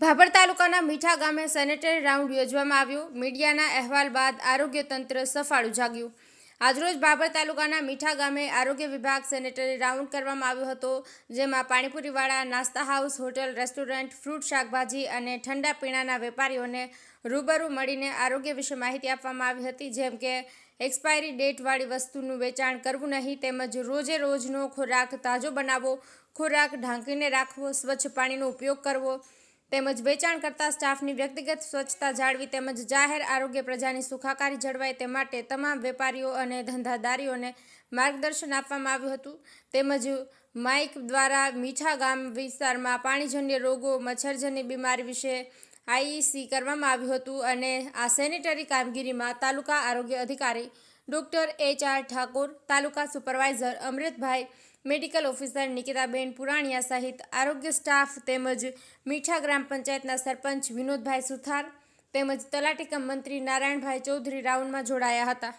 ભાભર તાલુકાના મીઠા ગામે સેનેટરી રાઉન્ડ યોજવામાં આવ્યો. મીડિયાના અહેવાલ બાદ આરોગ્ય તંત્ર સફાળું જાગ્યું. આજરોજ ભાભર તાલુકાના મીઠા ગામે આરોગ્ય વિભાગ સેનેટરી રાઉન્ડ કરવામાં આવ્યો હતો, જેમાં પાણીપુરીવાળા નાસ્તા હાઉસ, હોટલ, રેસ્ટોરન્ટ, ફ્રૂટ, શાકભાજી અને ઠંડા પીણાના વેપારીઓને રૂબરૂ મળીને આરોગ્ય વિશે માહિતી આપવામાં આવી હતી, જેમ કે એક્સપાયરી ડેટવાળી વસ્તુનું વેચાણ કરવું નહીં, તેમજ રોજે રોજનો ખોરાક તાજો બનાવવો, ખોરાક ઢાંકીને રાખવો, સ્વચ્છ પાણીનો ઉપયોગ કરવો તેમજ વેચાણ કરતા સ્ટાફની વ્યક્તિગત સ્વચ્છતા જાળવી તેમજ જાહેર આરોગ્ય પ્રજાની સુખાકારી જળવાય તે માટે તમામ વેપારીઓ અને ધંધાદારીઓને માર્ગદર્શન આપવામાં આવ્યું હતું. તેમજ માઇક દ્વારા મીઠા ગામ વિસ્તારમાં પાણીજન્ય રોગો, મચ્છરજન્ય બીમારી વિશે આઈસી કરવામાં આવ્યું હતું અને આ સેનિટરી કામગીરીમાં તાલુકા આરોગ્ય અધિકારી doctor H R Thakor, taluka supervisor Amrutbhai, medical officer Nikitaben Puraniya સહિત આરોગ્ય સ્ટાફ તેમજ મીઠા ગ્રામ પંચાયતના સરપંચ વિનોદભાઈ સુથાર તેમજ તલાટીકમ મંત્રી નારાયણભાઈ ચૌધરી રાઉન્ડમાં જોડાયા હતા.